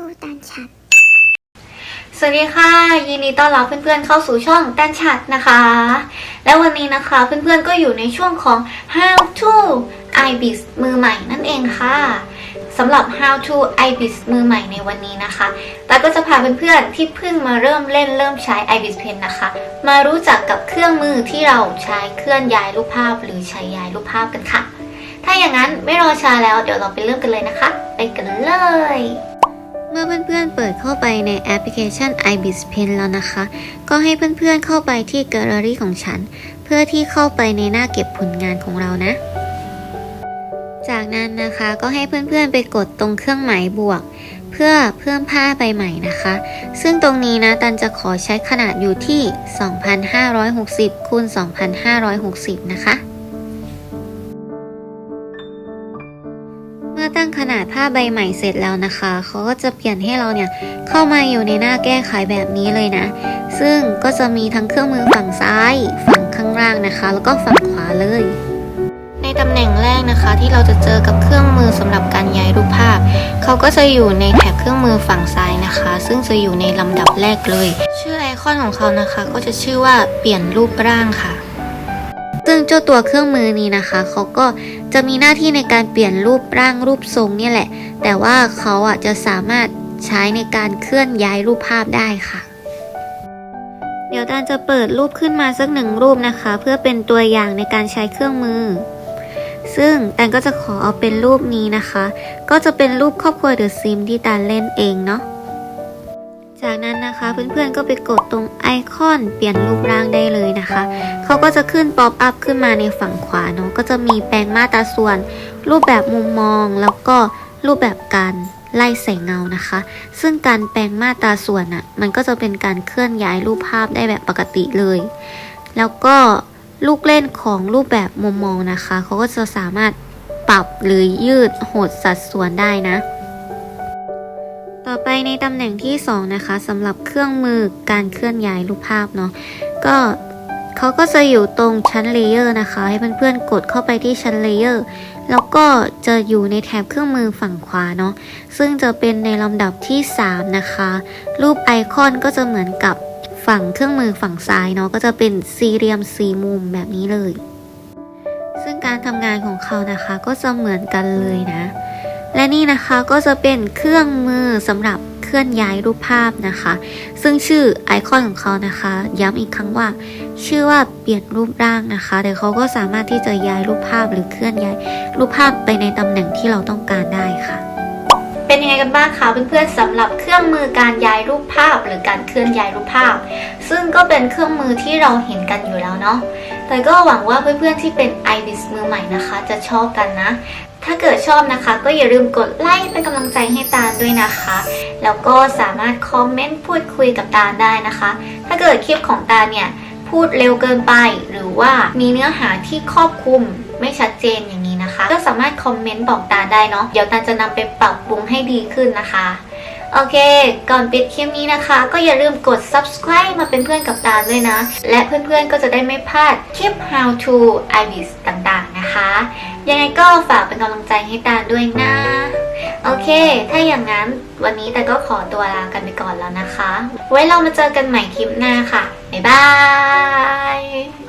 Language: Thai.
to ตันชัด สวัสดีค่ะ ยินดีต้อนรับเพื่อนๆเข้าสู่ช่องตันชัดนะคะ แล้ววันนี้นะคะเพื่อนๆก็อยู่ในช่วงของ how to ibis มือใหม่นั่นเองค่ะสำหรับ how to ibis มือใหม่ในวันนี้นะคะตาก็จะพาเพื่อนๆที่เพิ่งมาเริ่มเล่นเริ่มใช้ ibis pen นะคะ มารู้จักกับเครื่องมือที่เราใช้เคลื่อนย้ายรูปภาพ หรือใช้ย้ายรูปภาพกันค่ะถ้าอย่างนั้นไม่รอช้าแล้วเดี๋ยวเราไปเริ่มกันเลยนะคะ ไปกันเลย เมื่อเพื่อนๆเปิดเข้าไปในแอปพลิเคชัน ibis pen แล้วนะคะ ก็ให้เพื่อนๆเข้าไปที่แกลเลอรี่ของฉัน เพื่อที่เข้าไปในหน้าเก็บผลงานของเรานะ จากนั้นนะคะก็ให้เพื่อนๆไปกดตรงเครื่องหมายบวก เพื่อเพิ่มผ้าใบใหม่นะคะ ซึ่งตรงนี้นะตันจะขอใช้ขนาดอยู่ที่ 2,560คูณ2,560 นะคะ ตั้งขนาดผ้าใบใหม่เสร็จแล้วนะคะเขาก็จะเปลี่ยนให้เราเนี่ยเข้ามาอยู่ในหน้าแก้ไขแบบนี้เลยนะ ซึ่งก็จะมีทั้งเครื่องมือฝั่งซ้าย ฝั่งข้างล่างนะคะ แล้วก็ฝั่งขวาเลย ในตำแหน่งแรกนะคะที่เราจะเจอกับเครื่องมือสำหรับการย้ายรูปภาพเขาก็จะอยู่ในแถบเครื่องมือฝั่งซ้ายนะคะ ซึ่งจะอยู่ในลำดับแรกเลย ชื่อไอคอนของเขานะคะ ก็จะชื่อว่าเปลี่ยนรูปร่างค่ะ ซึ่งเจ้าตัวเครื่องมือนี้นะคะเขาก็จะมีหน้าที่ในการเปลี่ยนรูปร่างรูปทรงเนี่ยแหละ แต่ว่าเขาอะจะสามารถใช้ในการเคลื่อนย้ายรูปภาพได้ค่ะ เดี๋ยวตานจะเปิดรูปขึ้นมาสักหนึ่งรูปนะคะ เพื่อเป็นตัวอย่างในการใช้เครื่องมือ ซึ่งแตนก็จะขอเอาเป็นรูปนี้นะคะ ก็จะเป็นรูปครอบครัวเดอะซิมที่ตานเล่นเองเนาะ จากนั้นนะคะเพื่อนๆก็ไปกดตรงไอคอนเปลี่ยนรูปร่างได้เลยนะคะเขาก็จะขึ้นป๊อปอัพขึ้นมาในฝั่งขวาเนาะก็จะมีแปลงมาตราส่วน รูปแบบมุมมองแล้วก็รูปแบบการไล่แสงเงานะคะ ซึ่งการแปลงมาตราส่วนอะ่ะมันก็จะเป็นการเคลื่อนย้ายรูปภาพได้แบบปกติเลย แล้วก็ลูกเล่นของรูปแบบมุมมองนะคะเขาก็จะสามารถปรับหรือยืดหดสัดส่วนได้นะ ไปในตำแหน่งที่ 2 นะคะสำหรับเครื่องมือการเคลื่อนย้ายรูปภาพเนาะก็เขาก็จะอยู่ตรงชั้นเลเยอร์นะคะ ให้เพื่อนๆกดเข้าไปที่ชั้นเลเยอร์แล้วก็จะอยู่ในแถบเครื่องมือฝั่งขวาเนาะซึ่งจะเป็นในลำดับที่ 3 นะคะ รูปไอคอนก็จะเหมือนกับฝั่งเครื่องมือฝั่งซ้ายเนาะก็จะเป็นสี่เหลี่ยมสี่มุมแบบนี้เลย ซึ่งการทำงานของเขานะคะก็จะเหมือนกันเลยนะ และนี่นะคะก็จะเป็นเครื่องมือสำหรับเคลื่อนย้ายรูปภาพนะคะ ซึ่งชื่อไอคอนของเขานะคะ ย้ำอีกครั้งว่า ชื่อว่าเปลี่ยนรูปร่างนะคะ แต่เขาก็สามารถที่จะย้ายรูปภาพหรือเคลื่อนย้ายรูปภาพไปในตำแหน่งที่เราต้องการได้ค่ะ เป็นยังไงกันบ้างคะเพื่อนๆสำหรับเครื่องมือการย้ายรูปภาพ หรือการเคลื่อนย้ายรูปภาพ ซึ่งก็เป็นเครื่องมือที่เราเห็นกันอยู่แล้วเนาะ แต่ก็หวังว่าเพื่อนๆที่เป็น ibis มือใหม่นะคะ จะชอบกันนะ ถ้าเกิดชอบนะคะ ก็อย่าลืมกดไลค์เป็นกำลังใจให้ตาลด้วยนะคะ แล้วก็สามารถคอมเมนต์พูดคุยกับตาลได้นะคะ ถ้าเกิดคลิปของตาเนี่ยพูดเร็วเกินไป หรือว่ามีเนื้อหาที่ครอบคลุมไม่ชัดเจนอย่างนี้นะคะ ก็สามารถคอมเมนต์บอกตาได้เนาะเดี๋ยวตาจะนำไปปรับปรุงให้ดีขึ้นนะคะ โอเค ก่อนปิดคลิปนี้นะคะ ก็อย่าลืมกด subscribe มาเป็นเพื่อนกับตาด้วยนะ และเพื่อนๆก็จะได้ไม่พลาดคลิป how to ibis ต่างๆนะคะ ยังไงก็ฝากเป็นกำลังใจให้ตาด้วยนะ โอเค ถ้าอย่างนั้นวันนี้แต่ก็ขอตัวลากันไปก่อนแล้วนะคะ ไว้เรามาเจอกันใหม่คลิปหน้าค่ะ บ๊ายบาย